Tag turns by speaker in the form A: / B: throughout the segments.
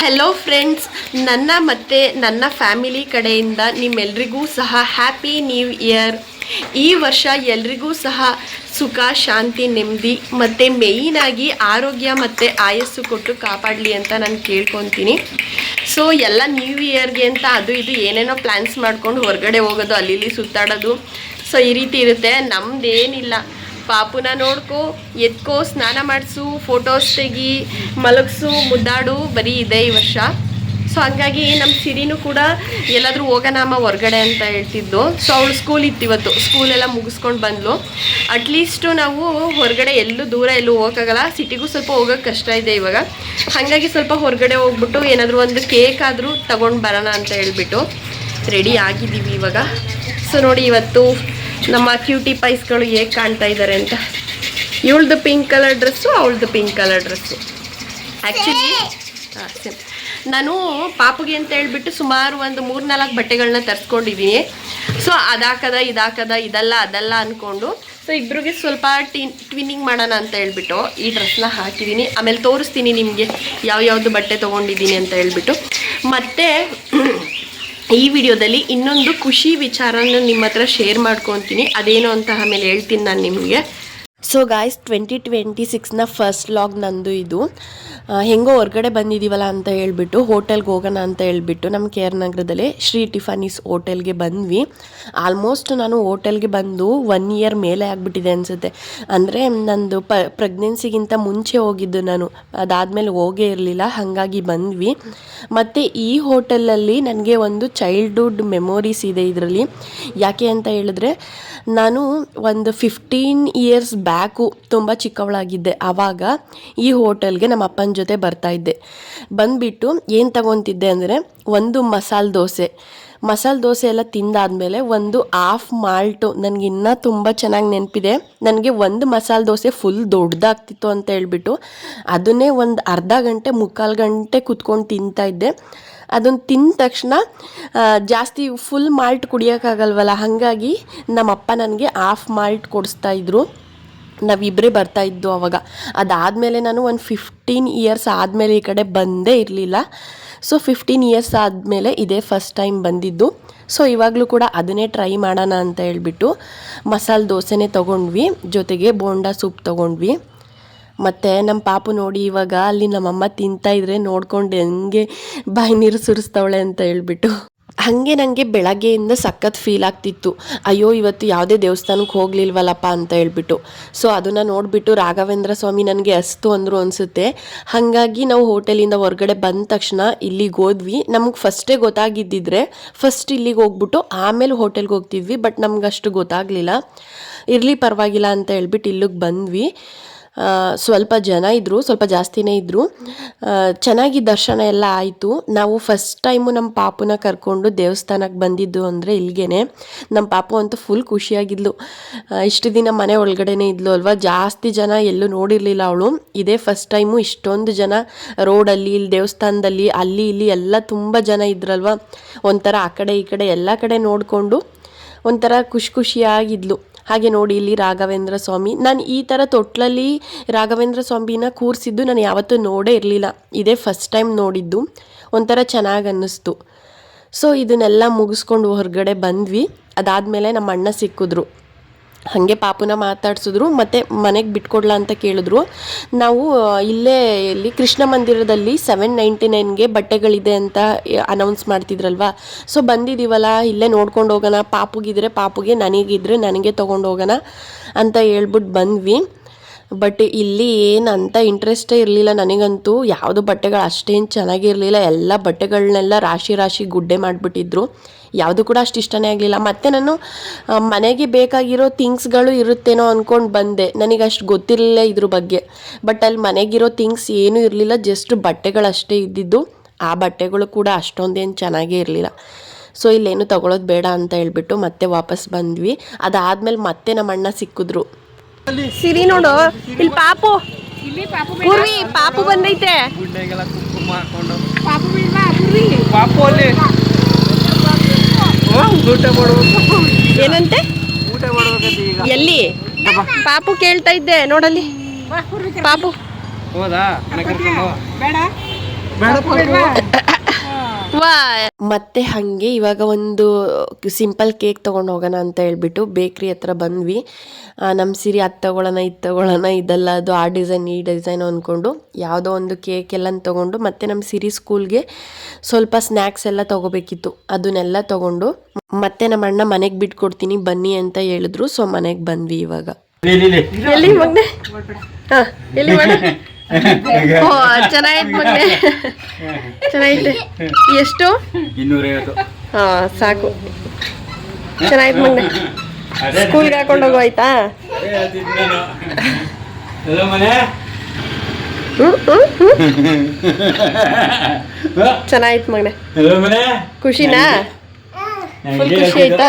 A: Hello friends ನನ್ನ ಮತ್ತು ನನ್ನ ಫ್ಯಾಮಿಲಿ ಕಡೆಯಿಂದ ನಿಮ್ಮೆಲ್ರಿಗೂ ಸಹ ಹ್ಯಾಪಿ ನ್ಯೂ ಇಯರ್ ಈ ವರ್ಷ ಎಲ್ರಿಗೂ ಸಹ ಸುಖ, ಶಾಂತಿ, ನೆಮ್ಮದಿ ಮತ್ತು ಮೇಯ್ನಾಗಿ ಆರೋಗ್ಯ ಮತ್ತು ಆಯಸ್ಸು ಕೊಟ್ಟು ಕಾಪಾಡಲಿ ಅಂತ ನಾನು ಕೇಳ್ಕೊತೀನಿ. ಸೊ ಎಲ್ಲ ನ್ಯೂ ಇಯರ್ಗೆ ಅಂತ ಅದು ಇದು ಏನೇನೋ ಪ್ಲ್ಯಾನ್ಸ್ ಮಾಡ್ಕೊಂಡು ಹೊರಗಡೆ ಹೋಗೋದು, ಅಲ್ಲಿ ಸುತ್ತಾಡೋದು. ಸೊ ಈ ರೀತಿ ಇರುತ್ತೆ. ನಮ್ದೇನಿಲ್ಲ. ಪಾಪುನ ನೋಡ್ಕೋ, ಎತ್ಕೋ, ಸ್ನಾನ ಮಾಡಿಸು ಫೋಟೋಸ್ ತೆಗಿ, ಮಲಗಿಸು, ಮುದ್ದಾಡು, ಬರೀ ಇದೆ ಈ ವರ್ಷ. ಸೊ ಹಂಗಾಗಿ ನಮ್ಮ ಸಿರಿನೂ ಕೂಡ ಎಲ್ಲಾದರೂ ಹೋಗೋಣ ಹೊರಗಡೆ ಹೊರ್ಗಡೆ ಅಂತ ಹೇಳ್ತಿದ್ದು. ಸೊ ಅವಳು ಸ್ಕೂಲ್ ಇತ್ತು ಇವತ್ತು ಸ್ಕೂಲೆಲ್ಲ ಮುಗಿಸ್ಕೊಂಡು ಬಂದ್ಲು. ಅಟ್ಲೀಸ್ಟು ನಾವು ಹೊರಗಡೆ ಎಲ್ಲೂ ದೂರ ಎಲ್ಲೂ ಹೋಗೋಕ್ಕಾಗಲ್ಲ. ಸಿಟಿಗೂ ಸ್ವಲ್ಪ ಹೋಗೋಕ್ಕೆ ಕಷ್ಟ ಇದೆ ಇವಾಗ. ಹಾಗಾಗಿ ಸ್ವಲ್ಪ ಹೊರಗಡೆ ಹೋಗ್ಬಿಟ್ಟು ಏನಾದರೂ ಒಂದು ಕೇಕ್ ಆದರೂ ತಗೊಂಡು ಬರೋಣ ಅಂತ ಹೇಳ್ಬಿಟ್ಟು ರೆಡಿ ಆಗಿದ್ದೀವಿ ಇವಾಗ. ಸೊ ನೋಡಿ ಇವತ್ತು ನಮ್ಮ ಕ್ಯೂಟಿ ಪೈಸ್ಗಳು ಹೇಗೆ ಕಾಣ್ತಾ ಇದ್ದಾರೆ ಅಂತ. ಇವಳ್ದು ಪಿಂಕ್ ಕಲರ್ ಡ್ರೆಸ್ಸು ಅವಳದು ಪಿಂಕ್ ಕಲರ್ ಡ್ರೆಸ್ಸು ಆ್ಯಕ್ಚುಲಿ ನಾನು ಪಾಪುಗೆ ಅಂತ ಹೇಳ್ಬಿಟ್ಟು ಸುಮಾರು ಒಂದು ಮೂರು ನಾಲ್ಕು ಬಟ್ಟೆಗಳನ್ನ ತರಿಸ್ಕೊಂಡಿದ್ದೀನಿ ಸೊ ಅದಾಕದ, ಇದಾಕದ, ಇದಲ್ಲ, ಅದಲ್ಲ ಅಂದ್ಕೊಂಡು ಸೊ ಇಬ್ರಿಗೆ ಸ್ವಲ್ಪ ಟಿನ್ ಟ್ವಿನ್ನಿಂಗ್ ಮಾಡೋಣ ಅಂತ ಹೇಳ್ಬಿಟ್ಟು ಈ ಡ್ರೆಸ್ನ ಹಾಕಿದ್ದೀನಿ ಆಮೇಲೆ ತೋರಿಸ್ತೀನಿ ನಿಮಗೆ ಯಾವ್ಯಾವ್ದು ಬಟ್ಟೆ ತೊಗೊಂಡಿದ್ದೀನಿ ಅಂತ ಹೇಳ್ಬಿಟ್ಟು. ಮತ್ತು ಈ ವಿಡಿಯೋದಲ್ಲಿ ಇನ್ನೊಂದು ಖುಷಿ ವಿಚಾರನ ನಿಮ್ಮ ಹತ್ರ ಶೇರ್ ಮಾಡ್ಕೊತೀನಿ. ಅದೇನು ಅಂತ ಆಮೇಲೆ ಹೇಳ್ತೀನಿ ನಾನು ನಿಮಗೆ. ಸೊ ಗಾಯ್ಸ್ ಟ್ವೆಂಟಿ ಟ್ವೆಂಟಿ ಸಿಕ್ಸ್ನ ಫಸ್ಟ್ ಲಾಗ್ ನಂದು ಇದು. ಹೆಂಗೋ ಹೊರಗಡೆ ಬಂದಿದ್ದೀವಲ್ಲ ಅಂತ ಹೇಳ್ಬಿಟ್ಟು ಹೋಟೆಲ್ಗೆ ಹೋಗೋಣ ಅಂತ ಹೇಳ್ಬಿಟ್ಟು ನಮ್ಮ ಕೆ ಆರ್ ನಗರದಲ್ಲಿ ಶ್ರೀ ಟಿಫಾನೀಸ್ ಹೋಟೆಲ್ಗೆ ಬಂದ್ವಿ. ಆಲ್ಮೋಸ್ಟ್ ನಾನು ಹೋಟೆಲ್ಗೆ ಬಂದು ಒನ್ ಇಯರ್ ಮೇಲೆ ಆಗಿಬಿಟ್ಟಿದೆ ಅನಿಸುತ್ತೆ. ಅಂದರೆ ನಂದು ಪ ಪ್ರೆಗ್ನೆನ್ಸಿಗಿಂತ ಮುಂಚೆ ಹೋಗಿದ್ದು ನಾನು. ಅದಾದಮೇಲೆ ಹೋಗೇ ಇರಲಿಲ್ಲ, ಹಾಗಾಗಿ ಬಂದ್ವಿ. ಮತ್ತು ಈ ಹೋಟೆಲಲ್ಲಿ ನನಗೆ ಒಂದು ಚೈಲ್ಡ್ಹುಡ್ ಮೆಮೊರೀಸ್ ಇದೆ ಇದರಲ್ಲಿ. ಯಾಕೆ ಅಂತ ಹೇಳಿದ್ರೆ, ನಾನು ಒಂದು ಫಿಫ್ಟೀನ್ ಇಯರ್ಸ್ ತುಂಬ ಚಿಕ್ಕವಳಾಗಿದ್ದೆ. ಆವಾಗ ಈ ಹೋಟೆಲ್ಗೆ ನಮ್ಮ ಅಪ್ಪನ ಜೊತೆ ಬರ್ತಾ ಇದ್ದೆ. ಬಂದುಬಿಟ್ಟು ಏನು ತಗೊತಿದ್ದೆ ಅಂದರೆ ಒಂದು ಮಸಾಲೆ ದೋಸೆ. ಮಸಾಲೆ ದೋಸೆ ಎಲ್ಲ ತಿಂದಾದಮೇಲೆ ಒಂದು ಹಾಫ್ ಮಾಲ್ಟು. ನನಗೆ ಇನ್ನೂ ತುಂಬ ಚೆನ್ನಾಗಿ ನೆನಪಿದೆ. ನನಗೆ ಒಂದು ಮಸಾಲೆ ದೋಸೆ ಫುಲ್ ದೊಡ್ಡದಾಗ್ತಿತ್ತು ಅಂತ ಹೇಳ್ಬಿಟ್ಟು ಅದನ್ನೇ ಒಂದು ಅರ್ಧ ಗಂಟೆ, ಮುಕ್ಕಾಲು ಗಂಟೆ ಕುತ್ಕೊಂಡು ತಿಂತಾ ಇದ್ದೆ. ಅದನ್ನು ತಿಂದ ತಕ್ಷಣ ಜಾಸ್ತಿ ಫುಲ್ ಮಾಲ್ಟ್ ಕುಡಿಯೋಕ್ಕಾಗಲ್ವಲ್ಲ ಹಾಗಾಗಿ ನಮ್ಮಪ್ಪ ನನಗೆ ಹಾಫ್ ಮಾಲ್ಟ್ ಕೊಡಿಸ್ತಾ ಇದ್ರು. ನಾವಿಬ್ಬರೇ ಬರ್ತಾ ಇದ್ದು ಅವಾಗ. ಅದಾದಮೇಲೆ ನಾನು ಒಂದು ಫಿಫ್ಟೀನ್ ಇಯರ್ಸ್ ಆದಮೇಲೆ ಈ ಕಡೆ ಬಂದೇ ಇರಲಿಲ್ಲ. ಸೊ ಫಿಫ್ಟೀನ್ ಇಯರ್ಸ್ ಆದಮೇಲೆ ಇದೇ ಫಸ್ಟ್ ಟೈಮ್ ಬಂದಿದ್ದು. ಸೊ ಇವಾಗಲೂ ಕೂಡ ಅದನ್ನೇ ಟ್ರೈ ಮಾಡೋಣ ಅಂತ ಹೇಳ್ಬಿಟ್ಟು ಮಸಾಲೆ ದೋಸೆನೇ ತೊಗೊಂಡ್ವಿ. ಜೊತೆಗೆ ಬೋಂಡಾ ಸೂಪ್ ತೊಗೊಂಡ್ವಿ. ಮತ್ತು ನಮ್ಮ ಪಾಪು ನೋಡಿ ಇವಾಗ ಅಲ್ಲಿ ನಮ್ಮಮ್ಮ ತಿಂತಾಯಿದ್ರೆ ನೋಡ್ಕೊಂಡು ಹೆಂಗೆ ಬಾಯಿ ನೀರು ಸುರಿಸ್ತವಳೆ ಅಂತ ಹೇಳ್ಬಿಟ್ಟು. ಹಾಗೆ ನನಗೆ ಬೆಳಗ್ಗೆಯಿಂದ ಸಖತ್ ಫೀಲ್ ಆಗ್ತಿತ್ತು. ಅಯ್ಯೋ, ಇವತ್ತು ಯಾವುದೇ ದೇವಸ್ಥಾನಕ್ಕೆ ಹೋಗ್ಲಿಲ್ವಲ್ಲಪ್ಪ ಅಂತ ಹೇಳ್ಬಿಟ್ಟು. ಸೊ ಅದನ್ನು ನೋಡಿಬಿಟ್ಟು ರಾಘವೇಂದ್ರ ಸ್ವಾಮಿ ನನಗೆ ಅಸ್ತು ಅಂದರು ಅನಿಸುತ್ತೆ. ಹಾಗಾಗಿ ನಾವು ಹೋಟೆಲಿಂದ ಹೊರಗಡೆ ಬಂದ ತಕ್ಷಣ ಇಲ್ಲಿಗೆ ಹೋದ್ವಿ. ನಮಗೆ ಫಸ್ಟೇ ಗೊತ್ತಾಗಿದ್ದಿದ್ರೆ ಫಸ್ಟ್ ಇಲ್ಲಿಗೆ ಹೋಗ್ಬಿಟ್ಟು ಆಮೇಲೆ ಹೋಟೆಲ್ಗೆ ಹೋಗ್ತಿದ್ವಿ ಬಟ್ ನಮ್ಗೆ ಅಷ್ಟು ಗೊತ್ತಾಗಲಿಲ್ಲ. ಇರಲಿ ಪರವಾಗಿಲ್ಲ ಅಂತ ಹೇಳ್ಬಿಟ್ಟು ಇಲ್ಲಿಗೆ ಬಂದ್ವಿ. ಸ್ವಲ್ಪ ಜನ ಇದ್ದರು ಸ್ವಲ್ಪ ಜಾಸ್ತಿನೇ ಇದ್ದರು ಚೆನ್ನಾಗಿ ದರ್ಶನ ಎಲ್ಲ ಆಯಿತು. ನಾವು ಫಸ್ಟ್ ಟೈಮು ನಮ್ಮ ಪಾಪುನ ಕರ್ಕೊಂಡು ದೇವಸ್ಥಾನಕ್ಕೆ ಬಂದಿದ್ದು ಅಂದರೆ ಇಲ್ಲಿಗೇನೆ ನಮ್ಮ ಪಾಪು ಅಂತೂ ಫುಲ್ ಖುಷಿಯಾಗಿದ್ಲು. ಇಷ್ಟು ದಿನ ಮನೆ ಒಳಗಡೆನೇ ಇದ್ಲು ಅಲ್ವಾ? ಜಾಸ್ತಿ ಜನ ಎಲ್ಲೂ ನೋಡಿರಲಿಲ್ಲ ಅವಳು. ಇದೇ ಫಸ್ಟ್ ಟೈಮು ಇಷ್ಟೊಂದು ಜನ ರೋಡಲ್ಲಿ, ಇಲ್ಲಿ ದೇವಸ್ಥಾನದಲ್ಲಿ, ಅಲ್ಲಿ, ಇಲ್ಲಿ ಎಲ್ಲ ತುಂಬ ಜನ ಇದ್ರಲ್ವ? ಒಂಥರ ಆ ಕಡೆ ಈ ಕಡೆ ಎಲ್ಲ ಕಡೆ ನೋಡಿಕೊಂಡು ಒಂಥರ ಖುಷಿ ಖುಷಿಯಾಗಿದ್ಲು. ಹಾಗೆ ನೋಡಿ ಇಲ್ಲಿ ರಾಘವೇಂದ್ರ ಸ್ವಾಮಿ. ನಾನು ಈ ಥರ ತೊಟ್ಲಲ್ಲಿ ರಾಘವೇಂದ್ರ ಸ್ವಾಮಿನ ಕೂರಿಸಿದ್ದು ನಾನು ಯಾವತ್ತೂ ನೋಡೇ ಇರಲಿಲ್ಲ. ಇದೇ ಫಸ್ಟ್ ಟೈಮ್ ನೋಡಿದ್ದು. ಒಂಥರ ಚೆನ್ನಾಗಿ ಅನ್ನಿಸ್ತು. ಸೊ ಇದನ್ನೆಲ್ಲ ಮುಗಿಸ್ಕೊಂಡು ಹೊರಗಡೆ ಬಂದ್ವಿ. ಅದಾದಮೇಲೆ ನಮ್ಮ ಅಣ್ಣ ಸಿಕ್ಕಿದ್ರು. ಹಾಗೆ ಪಾಪುನ ಮಾತಾಡ್ಸಿದ್ರು, ಮತ್ತು ಮನೆಗೆ ಬಿಟ್ಕೊಡ್ಲಾ ಅಂತ ಕೇಳಿದ್ರು. ನಾವು ಇಲ್ಲೇ ಇಲ್ಲಿ ಕೃಷ್ಣ ಮಂದಿರದಲ್ಲಿ ಸೆವೆನ್ ನೈಂಟಿ ನೈನ್ಗೆ ಬಟ್ಟೆಗಳಿದೆ ಅಂತ ಅನೌನ್ಸ್ ಮಾಡ್ತಿದ್ರಲ್ವಾ? ಸೊ ಬಂದಿದ್ದೀವಲ್ಲ ಇಲ್ಲೇ ನೋಡ್ಕೊಂಡು ಹೋಗೋಣ, ಪಾಪುಗಿದ್ರೆ ಪಾಪುಗೆ, ನನಗಿದ್ರೆ ನನಗೆ ತೊಗೊಂಡು ಹೋಗೋಣ ಅಂತ ಹೇಳ್ಬಿಟ್ಟು ಬಂದ್ವಿ. ಬಟ್ ಇಲ್ಲಿ ಏನಂತ ಇಂಟ್ರೆಸ್ಟೇ ಇರಲಿಲ್ಲ ನನಗಂತೂ, ಯಾವುದು ಬಟ್ಟೆಗಳು ಅಷ್ಟೇನು ಚೆನ್ನಾಗಿರಲಿಲ್ಲ, ಎಲ್ಲ ಬಟ್ಟೆಗಳನ್ನೆಲ್ಲ ರಾಶಿ ರಾಶಿ ಗುಡ್ಡೆ ಮಾಡಿಬಿಟ್ಟಿದ್ರು. ಯಾವುದು ಕೂಡ ಅಷ್ಟು ಇಷ್ಟನೇ ಆಗಲಿಲ್ಲ. ಮತ್ತು ನಾನು ಮನೆಗೆ ಬೇಕಾಗಿರೋ ಥಿಂಗ್ಸ್ಗಳು ಇರುತ್ತೇನೋ ಅಂದ್ಕೊಂಡು ಬಂದೆ. ನನಗೆ ಅಷ್ಟು ಗೊತ್ತಿರಲಿಲ್ಲ ಇದ್ರ ಬಗ್ಗೆ. ಬಟ್ ಅಲ್ಲಿ ಮನೆಗಿರೋ ಥಿಂಗ್ಸ್ ಏನೂ ಇರಲಿಲ್ಲ ಜಸ್ಟ್ ಬಟ್ಟೆಗಳಷ್ಟೇ ಇದ್ದಿದ್ದು. ಆ ಬಟ್ಟೆಗಳು ಕೂಡ ಅಷ್ಟೊಂದೇನು ಚೆನ್ನಾಗೇ ಇರಲಿಲ್ಲ. ಸೊ ಇಲ್ಲೇನು ತಗೊಳ್ಳೋದು ಬೇಡ ಅಂತ ಹೇಳ್ಬಿಟ್ಟು ಮತ್ತೆ ವಾಪಸ್ ಬಂದ್ವಿ. ಅದಾದ್ಮೇಲೆ ಮತ್ತೆ ನಮ್ಮ ಅಣ್ಣ ಸಿಕ್ಕಿದ್ರು. ಸಿರಿ ನೋಡು. ಇಲ್ಲಿ ಪಾಪು.
B: ಇಲ್ಲಿ ಪಾಪು
A: ಪೂರ್ವಿ ಪಾಪು ಬಂದೈತೆ.
B: ಪಾಪು
C: ಅಲ್ಲಿ. ಊಟ ಮಾಡ್ಬೇಕು.
A: ಏನಂತೆ?
C: ಊಟ ಮಾಡ್ಬೇಕಂತ ಈಗ.
A: ಎಲ್ಲಿ? ಪಾಪು ಕೇಳ್ತಾ ಇದ್ದೆ ನೋಡಲ್ಲಿ. ಪಾಪು.
C: ಹೋದಾ?
B: ಬೇಡ.
A: ಬೇಡ. ಮತ್ತೆ ಹಂಗೆ ಇವಾಗ ಒಂದು ಸಿಂಪಲ್ ಕೇಕ್ ತೊಗೊಂಡು ಹೋಗೋಣ ಅಂತ ಹೇಳ್ಬಿಟ್ಟು ಬೇಕ್ರಿ ಹತ್ರ ಬಂದ್ವಿ. ನಮ್ಮ ಸಿರಿ ಅದು ತಗೊಳ್ಳೋಣ ಇದು ತಗೊಳ್ಳೋಣ ಇದೆಲ್ಲ ಅದು ಆ ಡಿಸೈನ್ ಈ ಡಿಸೈನ್ ಅಂದ್ಕೊಂಡು ಯಾವುದೋ ಒಂದು ಕೇಕ್ ಎಲ್ಲ ತಗೊಂಡು ಮತ್ತೆ ನಮ್ಮ ಸಿರಿ ಸ್ಕೂಲ್ಗೆ ಸ್ವಲ್ಪ ಸ್ನ್ಯಾಕ್ಸ್ ಎಲ್ಲ ತಗೋಬೇಕಿತ್ತು. ಅದನ್ನೆಲ್ಲ ತಗೊಂಡು ಮತ್ತೆ ನಮ್ಮ ಅಣ್ಣ ಮನೆಗೆ ಬಿಟ್ಕೊಡ್ತೀನಿ ಬನ್ನಿ ಅಂತ ಹೇಳಿದ್ರು. ಸೊ ಮನೆಗೆ ಬಂದ್ವಿ ಇವಾಗ. ಓ ಚೆನ್ನಾಗೈತೆ ಮಗ್ನೆ ಚೆನ್ನಾಗೈತೆ ಎಷ್ಟು?
C: ಇನ್ನೂರೈವತ್ತು.
A: ಹಾ ಸಾಕು. ಚೆನ್ನಾಗಿತ್ತು ಮಗ್ನೆ ಸ್ಕೂಲ್ಗೆ ಹಾಕೊಂಡು ಹೋಗು ಆಯ್ತಾ? ಚೆನ್ನಾಗಿತ್ತು ಮಗ್ನೆ ಖುಷಿನಾ? ಫುಲ್ ಖುಷಿ ಆಯ್ತಾ?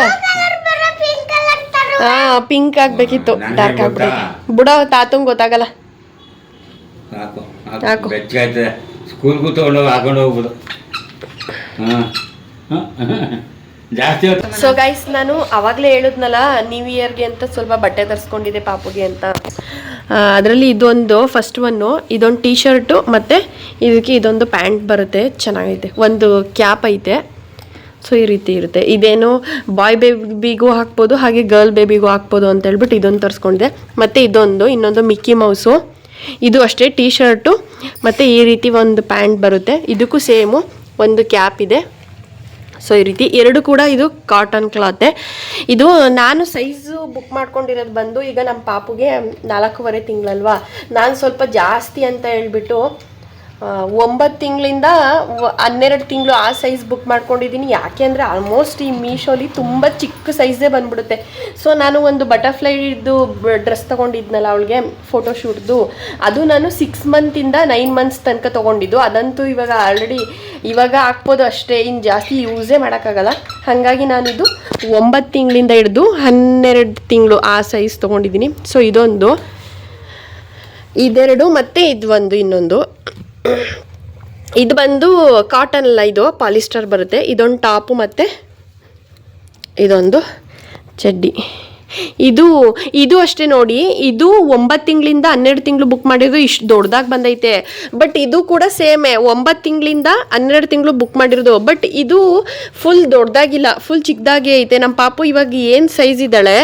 A: ಹಾ ಪಿಂಕ್ ಆಗ್ಬೇಕಿತ್ತು. ಡಾರ್ಕ್ ಆಗ್ಬಿಡೈತೆ ಬುಡ ತಾತಂಗ್ ಗೊತ್ತಾಗಲ್ಲ.
D: ಸಾಕು ಸ್ಕೂಲ್ಗೂ ತೊಗೊಂಡೋಗಿ ಹಾಕೊಂಡು ಹೋಗ್ಬೋದು. ಹಾಂ. ಜಾಸ್ತಿ ಹೊತ್ತು.
A: ಸೊ ಗೈಸ್ ನಾನು ಅವಾಗಲೇ ಹೇಳಿದ್ನಲ್ಲ ನ್ಯೂ ಇಯರ್ಗೆ ಅಂತ ಸ್ವಲ್ಪ ಬಟ್ಟೆ ತರಿಸ್ಕೊಂಡಿದ್ದೆ ಪಾಪುಗೆ ಅಂತ. ಅದರಲ್ಲಿ ಇದೊಂದು ಫಸ್ಟ್ ಒನ್ನು ಇದೊಂದು ಟೀ ಶರ್ಟು ಮತ್ತು ಇದಕ್ಕೆ ಇದೊಂದು ಪ್ಯಾಂಟ್ ಬರುತ್ತೆ. ಚೆನ್ನಾಗೈತೆ. ಒಂದು ಕ್ಯಾಪ್ ಐತೆ. ಸೊ ಈ ರೀತಿ ಇರುತ್ತೆ. ಇದೇನು ಬಾಯ್ ಬೇಬಿಗೂ ಹಾಕ್ಬೋದು ಹಾಗೆ ಗರ್ಲ್ ಬೇಬಿಗೂ ಹಾಕ್ಬೋದು ಅಂತ ಹೇಳ್ಬಿಟ್ಟು ಇದೊಂದು ತರಿಸ್ಕೊಂಡಿದೆ. ಮತ್ತು ಇದೊಂದು ಇನ್ನೊಂದು ಮಿಕ್ಕಿ ಮೌಸು ಇದು ಅಷ್ಟೇ ಟೀ ಶರ್ಟು ಮತ್ತು ಈ ರೀತಿ ಒಂದು ಪ್ಯಾಂಟ್ ಬರುತ್ತೆ. ಇದಕ್ಕೂ ಸೇಮು ಒಂದು ಕ್ಯಾಪ್ ಇದೆ. ಸೊ ಈ ರೀತಿ ಎರಡು ಕೂಡ ಇದು ಕಾಟನ್ ಕ್ಲಾತೆ ಇದು ನಾನು ಸೈಜು ಬುಕ್ ಮಾಡ್ಕೊಂಡಿರೋದು ಬಂದು ಈಗ ನಮ್ಮ ಪಾಪುಗೆ ನಾಲ್ಕೂವರೆ ತಿಂಗಳಲ್ವಾ. ನಾನು ಸ್ವಲ್ಪ ಜಾಸ್ತಿ ಅಂತ ಹೇಳ್ಬಿಟ್ಟು ಒಂಬತ್ತು ತಿಂಗಳಿಂದ ಹನ್ನೆರಡು ತಿಂಗಳು ಆ ಸೈಜ್ ಬುಕ್ ಮಾಡ್ಕೊಂಡಿದ್ದೀನಿ. ಯಾಕೆ ಅಂದರೆ ಆಲ್ಮೋಸ್ಟ್ ಈ ಮೀಶೋಲಿ ತುಂಬ ಚಿಕ್ಕ ಸೈಜೇ ಬಂದ್ಬಿಡುತ್ತೆ. ಸೊ ನಾನು ಒಂದು ಬಟರ್ಫ್ಲೈದು ಡ್ರೆಸ್ ತೊಗೊಂಡಿದ್ನಲ್ಲ ಅವಳಿಗೆ ಫೋಟೋಶೂಟ್ದು ಅದು ನಾನು ಸಿಕ್ಸ್ ಮಂತಿಂದ ನೈನ್ ಮಂತ್ಸ್ ತನಕ ತೊಗೊಂಡಿದ್ದು. ಅದಂತೂ ಇವಾಗ ಆಲ್ರೆಡಿ ಇವಾಗ ಹಾಕ್ಬೋದು ಅಷ್ಟೇ. ಇನ್ನು ಜಾಸ್ತಿ ಯೂಸೇ ಮಾಡೋಕ್ಕಾಗಲ್ಲ. ಹಾಗಾಗಿ ನಾನಿದು ಒಂಬತ್ತು ತಿಂಗಳಿಂದ ಹಿಡಿದು ಹನ್ನೆರಡು ತಿಂಗಳು ಆ ಸೈಜ್ ತೊಗೊಂಡಿದ್ದೀನಿ. ಸೊ ಇದೊಂದು. ಇದೆರಡು ಮತ್ತು ಇದು ಒಂದು ಇನ್ನೊಂದು. ಇದು ಬಂದು ಕಾಟನ್ ಅಲ್ಲ ಇದು ಪಾಲಿಸ್ಟರ್ ಬರುತ್ತೆ. ಇದೊಂದು ಟಾಪು ಮತ್ತು ಇದೊಂದು ಚಡ್ಡಿ. ಇದು ಇದು ಅಷ್ಟೇ ನೋಡಿ, ಇದು ಒಂಬತ್ತು ತಿಂಗಳಿಂದ ಹನ್ನೆರಡು ತಿಂಗಳು ಬುಕ್ ಮಾಡಿರೋದು ಇಷ್ಟು ದೊಡ್ಡದಾಗಿ ಬಂದೈತೆ. ಬಟ್ ಇದು ಕೂಡ ಸೇಮೆ ಒಂಬತ್ತು ತಿಂಗಳಿಂದ ಹನ್ನೆರಡು ತಿಂಗಳು ಬುಕ್ ಮಾಡಿರೋದು. ಬಟ್ ಇದು ಫುಲ್ ದೊಡ್ಡದಾಗಿಲ್ಲ ಫುಲ್ ಚಿಕ್ಕದಾಗಿ ಐತೆ. ನಮ್ಮ ಪಾಪು ಇವಾಗ ಏನು ಸೈಜ್ ಇದ್ದಾಳೆ,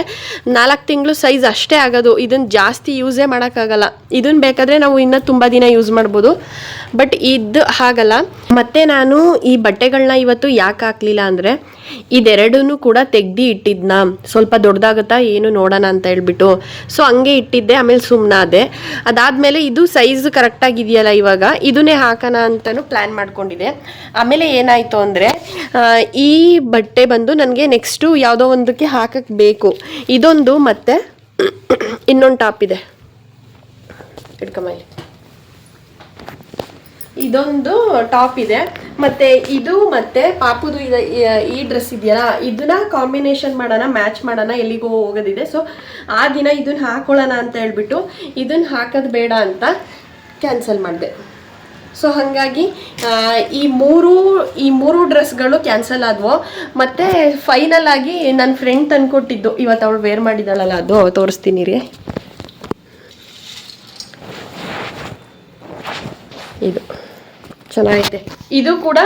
A: ನಾಲ್ಕು ತಿಂಗಳು ಸೈಜ್ ಅಷ್ಟೇ ಆಗೋದು. ಇದನ್ನು ಜಾಸ್ತಿ ಯೂಸೇ ಮಾಡೋಕ್ಕಾಗಲ್ಲ. ಇದನ್ನು ಬೇಕಾದರೆ ನಾವು ಇನ್ನೂ ತುಂಬ ದಿನ ಯೂಸ್ ಮಾಡ್ಬೋದು. ಬಟ್ ಇದು ಹಾಗಲ್ಲ. ಮತ್ತು ನಾನು ಈ ಬಟ್ಟೆಗಳನ್ನ ಇವತ್ತು ಯಾಕೆ ಹಾಕಲಿಲ್ಲ ಅಂದರೆ ಇದೆರಡೂ ಕೂಡ ತೆಗ್ದು ಇಟ್ಟಿದ್ನ. ಸ್ವಲ್ಪ ದೊಡ್ಡದಾಗುತ್ತಾ ಏನು ನೋಡೋಣ ಅಂತ ಹೇಳ್ಬಿಟ್ಟು. ಸೊ ಹಂಗೆ ಇಟ್ಟಿದ್ದೆ, ಆಮೇಲೆ ಸುಮ್ಮನಾದೆ ಅದಾದಮೇಲೆ ಇದು ಸೈಜ್ ಕರೆಕ್ಟಾಗಿದೆಯಲ್ಲ ಇವಾಗ. ಇದನ್ನೇ ಹಾಕೋಣ ಅಂತಲೂ ಪ್ಲ್ಯಾನ್ ಮಾಡ್ಕೊಂಡಿದೆ. ಆಮೇಲೆ ಏನಾಯಿತು ಅಂದರೆ ಈ ಬಟ್ಟೆ ಬಂದು ನನಗೆ ನೆಕ್ಸ್ಟು ಯಾವುದೋ ಒಂದಕ್ಕೆ ಹಾಕಕ್ಕೆ ಬೇಕು. ಇದೊಂದು ಮತ್ತು ಇನ್ನೊಂದು ಟಾಪ್ ಇದೆ. ಇಟ್ಕೊಂಬಲ್ಲಿ ಇದೊಂದು ಟಾಪ್ ಇದೆ. ಮತ್ತೆ ಇದು ಮತ್ತೆ ಪಾಪುದು ಇದೆ ಈ- ಡ್ರೆಸ್ ಇದೆಯಲ್ಲ, ಇದನ್ನ ಕಾಂಬಿನೇಷನ್ ಮಾಡೋಣ ಮ್ಯಾಚ್ ಮಾಡೋಣ, ಎಲ್ಲಿಗೋ ಹೋಗೋದಿದೆ. ಸೊ ಆ ದಿನ ಇದನ್ನ ಹಾಕೊಳ್ಳೋಣ ಅಂತ ಹೇಳ್ಬಿಟ್ಟು ಇದನ್ನ ಹಾಕೋದು ಬೇಡ ಅಂತ ಕ್ಯಾನ್ಸಲ್ ಮಾಡಿದೆ. ಸೊ ಹಾಗಾಗಿ ಈ ಮೂರು ಈ ಮೂರು ಡ್ರೆಸ್ಗಳು ಕ್ಯಾನ್ಸಲ್ ಆದವು. ಮತ್ತು ಫೈನಲ್ ಆಗಿ ನನ್ನ ಫ್ರೆಂಡ್ ತಂದುಕೊಟ್ಟಿದ್ದು. ಇವತ್ತು ಅವಳು ವೇರ್ ಮಾಡಿದ್ದಾಳಲ್ಲ ಅದು ತೋರಿಸ್ತೀನಿ ರೀ. ಇದು. ಚೆನ್ನಾಗೈತೆ. ಇದು ಕೂಡ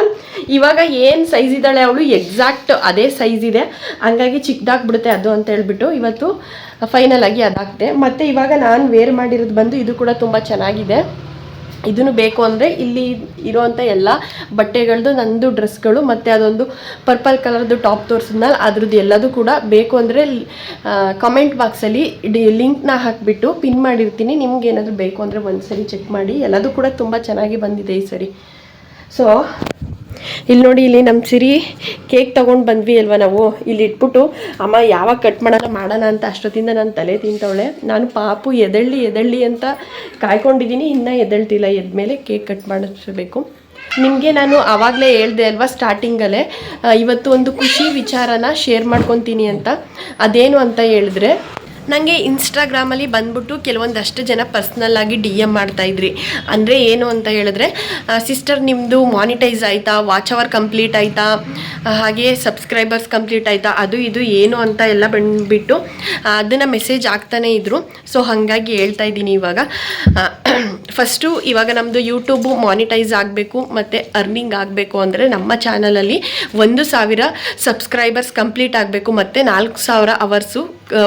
A: ಇವಾಗ ಏನು ಸೈಜ್ ಇದ್ದಾಳೆ ಅವಳು ಎಕ್ಸಾಕ್ಟ್ ಅದೇ ಸೈಜ್ ಇದೆ. ಹಂಗಾಗಿ ಚಿಕ್ಕದಾಗ್ಬಿಡುತ್ತೆ ಅದು ಅಂತ ಹೇಳ್ಬಿಟ್ಟು ಇವತ್ತು ಫೈನಲ್ ಆಗಿ ಅದಾಗ್ತೆ. ಮತ್ತು ಇವಾಗ ನಾನು ವೇರ್ ಮಾಡಿರೋದು ಬಂದು ಇದು ಕೂಡ ತುಂಬ ಚೆನ್ನಾಗಿದೆ. ಇದನ್ನು ಬೇಕು ಅಂದರೆ ಇಲ್ಲಿ ಇರೋವಂಥ ಎಲ್ಲ ಬಟ್ಟೆಗಳದ್ದು ನಂದು ಡ್ರೆಸ್ಗಳು ಮತ್ತು ಅದೊಂದು ಪರ್ಪಲ್ ಕಲರ್ದು ಟಾಪ್ ತೋರಿಸಿದ್ನಲ್ಲ, ಅದ್ರದ್ದು ಎಲ್ಲದೂ ಕೂಡ ಬೇಕು ಅಂದರೆ ಕಮೆಂಟ್ ಬಾಕ್ಸಲ್ಲಿ ಡಿ ಲಿಂಕ್ನ ಹಾಕಿಬಿಟ್ಟು ಪಿನ್ ಮಾಡಿರ್ತೀನಿ. ನಿಮ್ಗೆ ಏನಾದರೂ ಬೇಕು ಅಂದರೆ ಒಂದ್ಸರಿ ಚೆಕ್ ಮಾಡಿ. ಎಲ್ಲದೂ ಕೂಡ ತುಂಬ ಚೆನ್ನಾಗಿ ಬಂದಿದೆ ಈ ಸರಿ. ಸೊ ಇಲ್ಲಿ ನೋಡಿ, ಇಲ್ಲಿ ನಮ್ಮ ಸಿರಿ ಕೇಕ್ ತೊಗೊಂಡು ಬಂದ್ವಿ ಅಲ್ವಾ ನಾವು? ಇಲ್ಲಿ ಇಟ್ಬಿಟ್ಟು, ಅಮ್ಮ, ಯಾವಾಗ ಕಟ್ ಮಾಡೋಣ ಮಾಡೋಣ ಅಂತ ಅಷ್ಟೊತ್ತಿಂದ ನಾನು ತಲೆ ತಿಂತವಳೆ. ನಾನು ಪಾಪು, ಎದಳ್ಳಿ ಎದಳ್ಳಿ ಅಂತ ಕಾಯ್ಕೊಂಡಿದ್ದೀನಿ ಇನ್ನೂ ಎದಳ್ತಿಲ್ಲ. ಎದ್ಮೇಲೆ ಕೇಕ್ ಕಟ್ ಮಾಡಿಸ್ಬೇಕು. ನಿಮಗೆ ನಾನು ಆವಾಗಲೇ ಹೇಳ್ದೆ ಅಲ್ವಾ ಸ್ಟಾರ್ಟಿಂಗಲ್ಲೇ ಇವತ್ತು ಒಂದು ಖುಷಿ ವಿಚಾರನ ಶೇರ್ ಮಾಡ್ಕೊತೀನಿ ಅಂತ. ಅದೇನು ಅಂತ ಹೇಳಿದ್ರೆ ನನಗೆ ಇನ್ಸ್ಟಾಗ್ರಾಮಲ್ಲಿ ಬಂದ್ಬಿಟ್ಟು ಕೆಲವೊಂದಷ್ಟು ಜನ ಪರ್ಸ್ನಲ್ಲಾಗಿ ಡಿ ಎಂ ಮಾಡ್ತಾ ಇದ್ರಿ. ಅಂದರೆ ಏನು ಅಂತ ಹೇಳಿದ್ರೆ ಸಿಸ್ಟರ್ ನಿಮ್ಮದು ಮಾನಿಟೈಸ್ ಆಯಿತಾ? ವಾಚ್ ಅವರ್ ಕಂಪ್ಲೀಟ್ ಆಯಿತಾ? ಹಾಗೆ ಸಬ್ಸ್ಕ್ರೈಬರ್ಸ್ ಕಂಪ್ಲೀಟ್ ಆಯಿತಾ? ಅದು ಇದು ಏನು ಅಂತ ಎಲ್ಲ ಬಂದುಬಿಟ್ಟು ಅದನ್ನು ಮೆಸೇಜ್ ಆಗ್ತಾನೇ ಇದ್ದರು ಸೊ ಹಾಗಾಗಿ ಹೇಳ್ತಾ ಇದ್ದೀನಿ ಇವಾಗ. ಫಸ್ಟು ಇವಾಗ ನಮ್ಮದು ಯೂಟ್ಯೂಬು ಮಾನಿಟೈಸ್ ಆಗಬೇಕು ಮತ್ತು ಅರ್ನಿಂಗ್ ಆಗಬೇಕು ಅಂದರೆ ನಮ್ಮ ಚಾನಲಲ್ಲಿ ಒಂದು ಸಾವಿರ ಸಬ್ಸ್ಕ್ರೈಬರ್ಸ್ ಕಂಪ್ಲೀಟ್ ಆಗಬೇಕು ಮತ್ತು ನಾಲ್ಕು ಸಾವಿರ ಅವರ್ಸು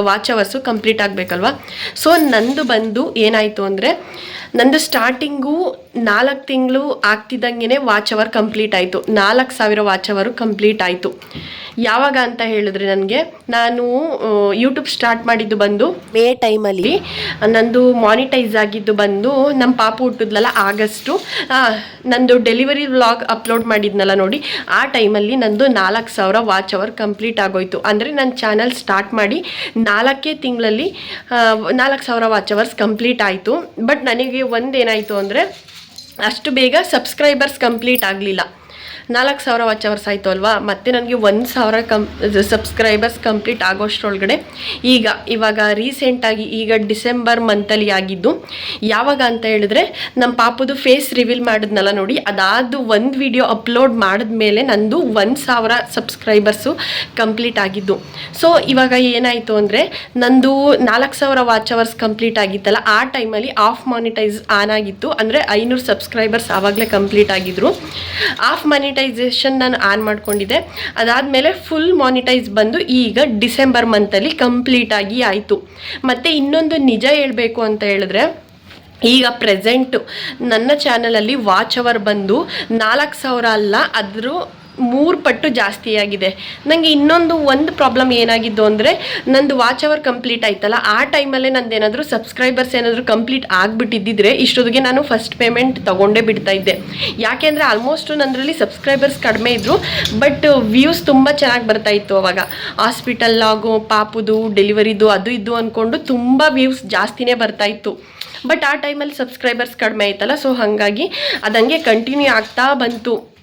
A: ವಾಚ್ ಅವರ್ಸು ಕಂಪ್ಲೀಟ್ ಆಗಬೇಕಲ್ವ? ಸೊ ನಂದು ಬಂದು ಏನಾಯಿತು ಅಂದರೆ ನಂದು ಸ್ಟಾರ್ಟಿಂಗು ನಾಲ್ಕು ತಿಂಗಳು ಆಗ್ತಿದ್ದಂಗೆ ವಾಚ್ ಅವರ್ ಕಂಪ್ಲೀಟ್ ಆಯಿತು. ನಾಲ್ಕು ಸಾವಿರ ವಾಚ್ ಅವರು ಕಂಪ್ಲೀಟ್ ಆಯಿತು. ಯಾವಾಗ ಅಂತ ಹೇಳಿದ್ರೆ ನನಗೆ ನಾನು ಯೂಟ್ಯೂಬ್ ಸ್ಟಾರ್ಟ್ ಮಾಡಿದ್ದು ಬಂದು ಮೇ ಟೈಮಲ್ಲಿ ನಂದು ಮಾನಿಟೈಸ್ ಆಗಿದ್ದು ಬಂದು ನಮ್ಮ ಪಾಪು ಹುಟ್ಟಿದ್ಲಲ್ಲ ಆಗಸ್ಟು. ನಂದು ಡೆಲಿವರಿ ವ್ಲಾಗ್ ಅಪ್ಲೋಡ್ ಮಾಡಿದ್ನಲ್ಲ ನೋಡಿ ಆ ಟೈಮಲ್ಲಿ ನಂದು ನಾಲ್ಕು ಸಾವಿರ ವಾಚ್ ಅವರ್ ಕಂಪ್ಲೀಟ್ ಆಗೋಯ್ತು. ಅಂದರೆ ನನ್ನ ಚಾನಲ್ ಸ್ಟಾರ್ಟ್ ಮಾಡಿ ನಾಲ್ಕೇ ತಿಂಗಳಲ್ಲಿ ನಾಲ್ಕು ಸಾವಿರ ವಾಚ್ ಅವರ್ಸ್ ಕಂಪ್ಲೀಟ್ ಆಯಿತು. ಬಟ್ ನನಗೆ ಒಂದೇನಾಯಿತು ಅಂದರೆ ಅಷ್ಟು ಬೇಗ ಸಬ್ಸ್ಕ್ರೈಬರ್ಸ್ ಕಂಪ್ಲೀಟ್ ಆಗಲಿಲ್ಲ. ನಾಲ್ಕು ಸಾವಿರ ವಾಚ್ ಅವರ್ಸ್ ಆಯಿತು ಅಲ್ವಾ? ಮತ್ತೆ ನನಗೆ ಒಂದು ಸಾವಿರ ಕಂ ಸಬ್ಸ್ಕ್ರೈಬರ್ಸ್ ಕಂಪ್ಲೀಟ್ ಆಗೋಷ್ಟರೊಳಗಡೆ. ಈಗ, ಇವಾಗ ರೀಸೆಂಟಾಗಿ ಈಗ ಡಿಸೆಂಬರ್ ಮಂತಲ್ಲಿ ಆಗಿದ್ದು, ಯಾವಾಗ ಅಂತ ಹೇಳಿದ್ರೆ ನಮ್ಮ ಪಾಪದು ಫೇಸ್ ರಿವೀಲ್ ಮಾಡಿದ್ನಲ್ಲ ನೋಡಿ, ಅದಾದ ಒಂದು ವಿಡಿಯೋ ಅಪ್ಲೋಡ್ ಮಾಡಿದ್ಮೇಲೆ ನಂದು ಒಂದು ಸಾವಿರ ಸಬ್ಸ್ಕ್ರೈಬರ್ಸು ಕಂಪ್ಲೀಟ್ ಆಗಿದ್ದು. ಸೊ ಇವಾಗ ಏನಾಯಿತು ಅಂದರೆ, ನಂದು ನಾಲ್ಕು ಸಾವಿರ ವಾಚ್ ಅವರ್ಸ್ ಕಂಪ್ಲೀಟ್ ಆಗಿತ್ತಲ್ಲ, ಆ ಟೈಮಲ್ಲಿ ಆಫ್ ಮಾನಿಟೈಸ್ ಆನ್ ಆಗಿತ್ತು. ಅಂದರೆ ಐನೂರು ಸಬ್ಸ್ಕ್ರೈಬರ್ಸ್ ಆವಾಗಲೇ ಕಂಪ್ಲೀಟ್ ಆಗಿದ್ರು. ಆಫ್ ಮಾನಿಟೈಸೇಷನ್ ನಾನು ಆನ್ ಮಾಡ್ಕೊಂಡಿದ್ದೆ. ಅದಾದಮೇಲೆ ಫುಲ್ ಮಾನಿಟೈಸ್ ಬಂದು ಈಗ ಡಿಸೆಂಬರ್ ಮಂತಲ್ಲಿ ಕಂಪ್ಲೀಟ್ ಆಗಿ ಆಯಿತು. ಮತ್ತು ಇನ್ನೊಂದು ನಿಜ ಹೇಳಬೇಕು ಅಂತ ಹೇಳಿದ್ರೆ, ಈಗ ಪ್ರೆಸೆಂಟು ನನ್ನ ಚಾನಲಲ್ಲಿ ವಾಚ್ ಅವರ್ ಬಂದು ನಾಲ್ಕು ಸಾವಿರ ಅಲ್ಲ ಅದ್ರ ಮೂರು ಪಟ್ಟು ಜಾಸ್ತಿ ಆಗಿದೆ. ನನಗೆ ಇನ್ನೊಂದು ಒಂದು ಪ್ರಾಬ್ಲಮ್ ಏನಾಗಿದ್ದು ಅಂದರೆ, ನಂದು ವಾಚ್ ಅವರ್ ಕಂಪ್ಲೀಟ್ ಆಯ್ತಲ್ಲ, ಆ ಟೈಮಲ್ಲೇ ನಂದು ಏನಾದರೂ ಸಬ್ಸ್ಕ್ರೈಬರ್ಸ್ ಏನಾದರೂ ಕಂಪ್ಲೀಟ್ ಆಗಿಬಿಟ್ಟಿದ್ದಿದ್ರೆ, ಇಷ್ಟೊತ್ತಿಗೆ ನಾನು ಫಸ್ಟ್ ಪೇಮೆಂಟ್ ತೊಗೊಂಡೇ ಬಿಡ್ತಾ ಇದ್ದೆ. ಯಾಕೆಂದರೆ ಆಲ್ಮೋಸ್ಟ್ ನಂದರಲ್ಲಿ ಸಬ್ಸ್ಕ್ರೈಬರ್ಸ್ ಕಡಿಮೆ ಇದ್ದರು ಬಟ್ ವ್ಯೂಸ್ ತುಂಬ ಚೆನ್ನಾಗಿ ಬರ್ತಾ ಇತ್ತು ಅವಾಗ. ಹಾಸ್ಪಿಟಲ್ ಲಾಗು, ಪಾಪುದು ಡೆಲಿವರಿದು ಅದು ಇದು ಅಂದ್ಕೊಂಡು ತುಂಬ ವ್ಯೂಸ್ ಜಾಸ್ತಿನೇ ಬರ್ತಾ ಇತ್ತು. ಬಟ್ ಆ ಟೈಮಲ್ಲಿ ಸಬ್ಸ್ಕ್ರೈಬರ್ಸ್ ಕಡಿಮೆ ಆಯ್ತಲ್ಲ ಸೊ ಹಾಗಾಗಿ ಅದಂಗೆ ಕಂಟಿನ್ಯೂ ಆಗ್ತಾ ಬಂತು.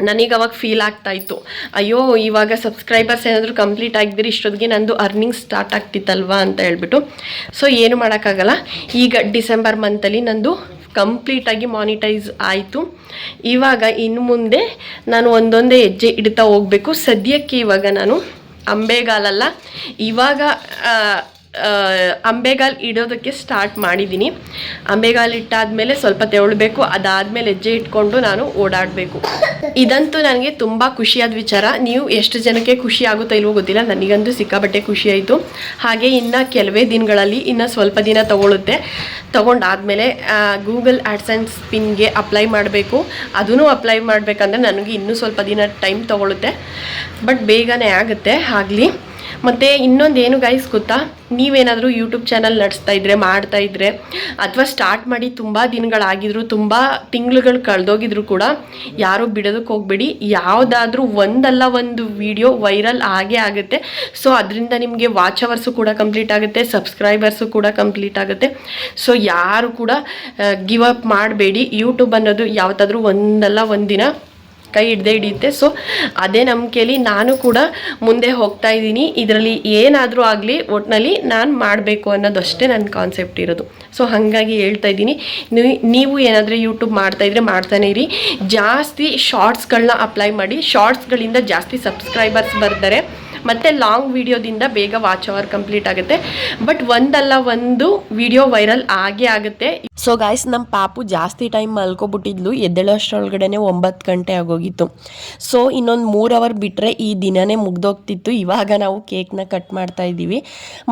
A: ನನಗೆ ಅವಾಗ ಫೀಲ್ ಆಗ್ತಾ ಇತ್ತು. ಅಯ್ಯೋ, ಇವಾಗ ಸಬ್ಸ್ಕ್ರೈಬರ್ಸ್ ಏನಾದರೂ ಕಂಪ್ಲೀಟ್ ಆಗಿದ್ರೆ ಇಷ್ಟೊತ್ತಿಗೆ ನಂದು ಅರ್ನಿಂಗ್ ಸ್ಟಾರ್ಟ್ ಆಗ್ತಿತ್ತಲ್ವಾ ಅಂತ ಹೇಳ್ಬಿಟ್ಟು. ಸೊ ಏನು ಮಾಡೋಕ್ಕಾಗಲ್ಲ. ಈಗ ಡಿಸೆಂಬರ್ ಮಂತಲ್ಲಿ ನಂದು ಕಂಪ್ಲೀಟಾಗಿ ಮಾನಿಟೈಸ್ ಆಯಿತು. ಇವಾಗ ಇನ್ನು ಮುಂದೆ ನಾನು ಒಂದೊಂದೇ ಹೆಜ್ಜೆ ಇಡ್ತಾ ಹೋಗಬೇಕು. ಸದ್ಯಕ್ಕೆ ಇವಾಗ ನಾನು ಅಂಬೆಗಾಲಲ್ಲ. ಇವಾಗ ಅಂಬೆಗಾಲ್ ಇಡೋದಕ್ಕೆ ಸ್ಟಾರ್ಟ್ ಮಾಡಿದ್ದೀನಿ ಅಂಬೆಗಾಲ್ ಇಟ್ಟಾದಮೇಲೆ ಸ್ವಲ್ಪ ತೆವಳಬೇಕು, ಅದಾದಮೇಲೆ ಹೆಜ್ಜೆ ಇಟ್ಕೊಂಡು ನಾನು ಓಡಾಡಬೇಕು. ಇದಂತೂ ನನಗೆ ತುಂಬ ಖುಷಿಯಾದ ವಿಚಾರ. ನೀವು ಎಷ್ಟು ಜನಕ್ಕೆ ಖುಷಿ ಆಗುತ್ತೋ ಇಲ್ವೋ ಗೊತ್ತಿಲ್ಲ, ನನಗಂತೂ ಸಿಕ್ಕಾಬಟ್ಟೆ ಖುಷಿಯಾಯಿತು ಹಾಗೆ ಇನ್ನು ಕೆಲವೇ ದಿನಗಳಲ್ಲಿ ಇನ್ನು ಸ್ವಲ್ಪ ದಿನ ತೊಗೊಳುತ್ತೆ. ತೊಗೊಂಡಾದಮೇಲೆ ಗೂಗಲ್ ಆ್ಯಡ್ಸೆನ್ಸ್ ಪಿನ್ಗೆ ಅಪ್ಲೈ ಮಾಡಬೇಕು. ಅದೂ ಅಪ್ಲೈ ಮಾಡಬೇಕಂದ್ರೆ ನನಗೆ ಇನ್ನೂ ಸ್ವಲ್ಪ ದಿನ ಟೈಮ್ ತೊಗೊಳುತ್ತೆ. ಬಟ್ ಬೇಗನೆ ಆಗುತ್ತೆ, ಆಗಲಿ. ಮತ್ತು ಇನ್ನೊಂದು ಏನು ಗೈಸ್ ಗೊತ್ತಾ? ನೀವೇನಾದರೂ ಯೂಟ್ಯೂಬ್ ಚಾನಲ್ ನಡೆಸ್ತಾ ಇದ್ರೆ, ಮಾಡ್ತಾ ಇದ್ರೆ, ಅಥವಾ ಸ್ಟಾರ್ಟ್ ಮಾಡಿ ತುಂಬ ದಿನಗಳಾಗಿದ್ರು, ತುಂಬ ತಿಂಗಳುಗಳು ಕಳೆದೋಗಿದ್ರು ಕೂಡ ಯಾರೂ ಬಿಡೋದಕ್ಕೆ ಹೋಗಬೇಡಿ. ಯಾವುದಾದ್ರೂ ಒಂದಲ್ಲ ಒಂದು ವಿಡಿಯೋ ವೈರಲ್ ಆಗೇ ಆಗುತ್ತೆ. ಸೊ ಅದರಿಂದ ನಿಮಗೆ ವಾಚ್ ಅವರ್ಸು ಕೂಡ ಕಂಪ್ಲೀಟ್ ಆಗುತ್ತೆ ಸಬ್ಸ್ಕ್ರೈಬರ್ಸು ಕೂಡ ಕಂಪ್ಲೀಟ್ ಆಗುತ್ತೆ. ಸೊ ಯಾರು ಕೂಡ ಗಿವ್ ಅಪ್ ಮಾಡಬೇಡಿ. ಯೂಟ್ಯೂಬ್ ಅನ್ನೋದು ಯಾವುದಾದ್ರೂ ಒಂದಲ್ಲ ಒಂದಿನ ಕೈ ಹಿಡ್ದೇ ಹಿಡಿಯುತ್ತೆ. ಸೊ ಅದೇ ನಂಬಿಕೆಯಲ್ಲಿ ನಾನು ಕೂಡ ಮುಂದೆ ಹೋಗ್ತಾ ಇದ್ದೀನಿ. ಇದರಲ್ಲಿ ಏನಾದರೂ ಆಗಲಿ ಒಟ್ಟಿನಲ್ಲಿ ನಾನು ಮಾಡಬೇಕು ಅನ್ನೋದಷ್ಟೇ ನನ್ನ ಕಾನ್ಸೆಪ್ಟ್ ಇರೋದು. ಸೊ ಹಾಗಾಗಿ ಹೇಳ್ತಾ ಇದ್ದೀನಿ. ನೀವು- ನೀವು ಏನಾದರೂ ಯೂಟ್ಯೂಬ್ ಮಾಡ್ತಾ ಇದ್ರೆ ಮಾಡ್ತಾನೆ ಇರಿ. ಜಾಸ್ತಿ ಶಾರ್ಟ್ಸ್ಗಳನ್ನ ಅಪ್ಲೈ ಮಾಡಿ. ಶಾರ್ಟ್ಸ್ಗಳಿಂದ ಜಾಸ್ತಿ ಸಬ್ಸ್ಕ್ರೈಬರ್ಸ್ ಬರ್ತಾರೆ. ಮತ್ತು ಲಾಂಗ್ ವಿಡಿಯೋದಿಂದ ಬೇಗ ವಾಚ್ ಅವರ್ ಕಂಪ್ಲೀಟ್ ಆಗುತ್ತೆ. ಬಟ್ ಒಂದಲ್ಲ ಒಂದು ವಿಡಿಯೋ ವೈರಲ್ ಆಗೇ ಆಗುತ್ತೆ. ಸೊ ಗಾಯ್ಸ್ ನಮ್ಮ ಪಾಪು ಜಾಸ್ತಿ ಟೈಮ್ ಮಲ್ಕೊಬಿಟ್ಟಿದ್ಲು. ಎದ್ದೇಳೋಷ್ಟರೊಳಗಡೆ ಒಂಬತ್ತು ಗಂಟೆ ಆಗೋಗಿತ್ತು. ಸೊ ಇನ್ನೊಂದು ಮೂರು ಅವರ್ ಬಿಟ್ಟರೆ ಈ ದಿನನೇ ಮುಗ್ದೋಗ್ತಿತ್ತು. ಇವಾಗ ನಾವು ಕೇಕ್ನ ಕಟ್ ಮಾಡ್ತಾ ಇದ್ದೀವಿ.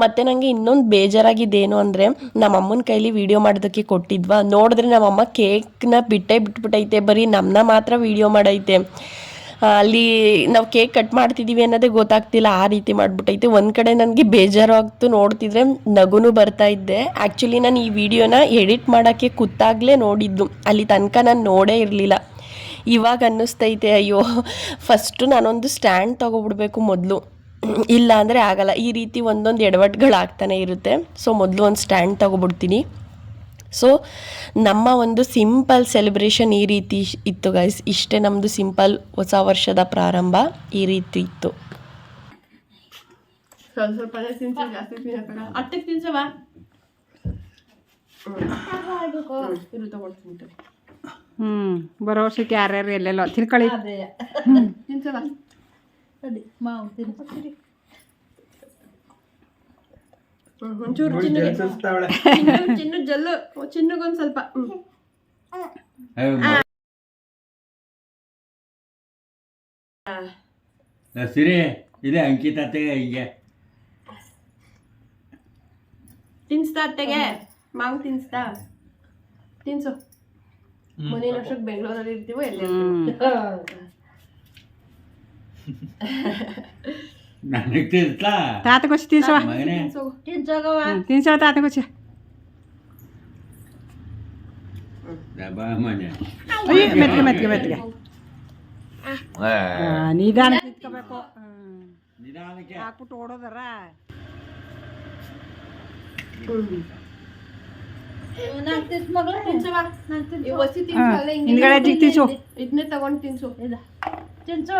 A: ಮತ್ತು ನನಗೆ ಇನ್ನೊಂದು ಬೇಜಾರಾಗಿದ್ದೇನು ಅಂದರೆ ನಮ್ಮ ಅಮ್ಮನ ಕೈಲಿ ವಿಡಿಯೋ ಮಾಡೋದಕ್ಕೆ ಕೊಟ್ಟಿದ್ವಾ? ನೋಡಿದ್ರೆ ನಮ್ಮಮ್ಮ ಕೇಕ್ನ ಬಿಟ್ಟೇ ಬಿಟ್ಬಿಟ್ಟೈತೆ ಬರೀ ನಮ್ಮನ್ನ ಮಾತ್ರ ವಿಡಿಯೋ ಮಾಡೈತೆ. ಅಲ್ಲಿ ನಾವು ಕೇಕ್ ಕಟ್ ಮಾಡ್ತಿದ್ದೀವಿ ಅನ್ನೋದೇ ಗೊತ್ತಾಗ್ತಿಲ್ಲ, ಆ ರೀತಿ ಮಾಡಿಬಿಟ್ಟೈತೆ. ಒಂದು ಕಡೆ ನನಗೆ ಬೇಜಾರು ಆಗ್ತು ನೋಡ್ತಿದ್ರೆ ನಗುನು ಬರ್ತಾ ಇದ್ದೆ. ಆ್ಯಕ್ಚುಲಿ ನಾನು ಈ ವಿಡಿಯೋನ ಎಡಿಟ್ ಮಾಡೋಕ್ಕೆ ಕೂತಾಗಲೇ ನೋಡಿದ್ದು. ಅಲ್ಲಿ ತನಕ ನಾನು ನೋಡೇ ಇರಲಿಲ್ಲ. ಇವಾಗ ಅನ್ನಿಸ್ತೈತೆ, ಅಯ್ಯೋ ಫಸ್ಟು ನಾನೊಂದು ಸ್ಟ್ಯಾಂಡ್ ತೊಗೊಬಿಡ್ಬೇಕು ಮೊದಲು. ಇಲ್ಲ ಅಂದರೆ ಆಗಲ್ಲ. ಈ ರೀತಿ ಒಂದೊಂದು ಎಡವಟ್ಗಳಾಗ್ತಾನೆ ಇರುತ್ತೆ. ಸೊ ಮೊದಲು ಒಂದು ಸ್ಟ್ಯಾಂಡ್ ತೊಗೊಬಿಡ್ತೀನಿ. ಸೊ ನಮ್ಮ ಒಂದು ಸಿಂಪಲ್ ಸೆಲೆಬ್ರೇಷನ್ ಈ ರೀತಿ ಇತ್ತು ಗೈಸ್ ಇಷ್ಟೇ ನಮ್ಮದು ಸಿಂಪಲ್ ಹೊಸ ವರ್ಷದ ಪ್ರಾರಂಭ ಈ ರೀತಿ ಇತ್ತು. ಹ್ಮ್.
B: ಹ್ಞೂ ಬರೋ ವರ್ಷಕ್ಕೆ ಯಾರ್ಯಾರು ಎಲ್ಲೆಲ್ಲೋ ತಿಳ್ಕೊಳ್ಳಿ
A: ತಿನ್ಸವ ಹ್ಮ್, ಒಂಚೂರು ಚಿನ್ನಗೆ ಚಿನ್ನು ಚಿನ್ನು ಜಲ್ಲು. ಚಿನ್ನಗೊಂದು ಸ್ವಲ್ಪ.
D: ಸಿರಿ ಇದೆ ಅಂಕಿತ ಅತ್ತೆಗೆ ಹಿಂಗೆ.
A: ತಿನ್ಸ್ತಾ ಅತ್ತೆಗೆ ಮಾವು ತಿನ್ಸ್ತಾ. ತಿನ್ಸು. ಮುಂದಿನ ವರ್ಷಕ್ಕೆ ಬೆಂಗಳೂರಲ್ಲಿ ಇರ್ತೀವೋ. ಎಲ್ಲೇ
D: ನನಗೆ ತಿರ್ತಾ
B: ತಾತ ಕೊಚ್ಚಿ ತಿನ್ಸವ
D: ಮಗನೇ
B: ತಿನ್ಸವ ತಾತ ಕೊಚ್ಚಿ.
D: ಬಾ ಮನೆ
B: ಅಯ್ಯ ಮೆತ್ಗೆ ಮೆತ್ಗೆ ಮೆತ್ಗೆ. ಆ, ನಿಧಾನ ತಿನ್ಕೋಬೇಕು
D: ನಿಧಾನಕ್ಕೆ.
B: ಹಾಕ್ಬಿಟ್ಟು ಓಡೋದರ?
A: ತಿನ್ಸವ
B: ಹಿಂದ್ಗಡೆ ಅಜ್ಜಿಗೆ ತಿನ್ಸು.
A: ಇದನ್ನೇ ತಗೊಂಡು ತಿನ್ಸು.
B: ಕಟ್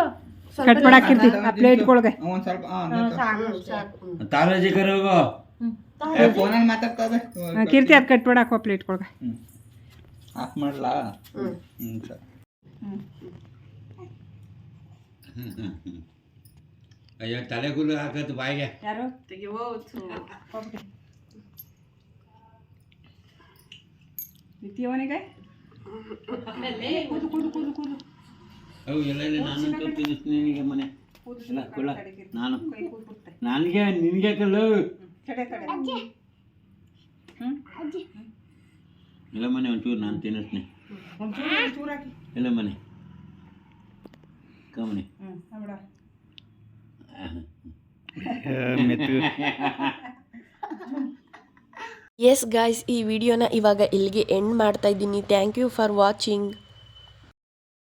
B: ಮಾಡಾಕಿರ್ತಿ ಆ ಪ್ಲೇಟ್ಗೊಳಗೆ
E: ಒಂದ್ ಸ್ವಲ್ಪ
A: ಹ್ಮ್, ಸಾಕು ಹ್ಮ್.
D: ತಾಲೂಜಿ ಹೋಗು.
E: ಫೋನಲ್ಲಿ ಮಾತಾಡ್ತದೆ
B: ಆ, ಕೀರ್ತಿ ಅದು ಕಟ್ ಮಾಡಾಕೋ ಆ ಪ್ಲೇಟ್ಗೊಳಗೆ
E: ಆಫ್ ಮಾಡ್ಲಾ?
A: ಹ್ಮ್.
E: ಹ್ಮ್ ಸರ್
D: ಅಯ್ಯೋ ತಲೆ ಕೂದಲು ಹಾಕತ್ತು ಬಾಯಿಗೆ.
B: ಯಾರು?
A: ತೆಗಿವೋ ಥು.
B: ನಿತ್ಯವನಿಗೆ?
D: ಅವು ಎಲ್ಲ ನಾನು ತಿನ್ನಿಸ್ತೀನಿ ನಿನಗೆ ಮನೆ. ಇಲ್ಲ ಕುಳ್ಳ ನಾನು ನನಗೆ ನಿನಗೆ ಕಲ್ಲು. ಇಲ್ಲ ಮನೆ ಒಂಚೂರು ನಾನು ತಿನ್ನಿಸ್ತೀನಿ. ಇಲ್ಲ ಮನೆ. ಕಮ್ಮನೆ
A: ಎಸ್ ಗಾಯ್ಸ್ ಈ ವಿಡಿಯೋನ ಇವಾಗ ಇಲ್ಲಿಗೆ ಎಂಡ್ ಮಾಡ್ತಾ ಇದ್ದೀನಿ. Thank you for watching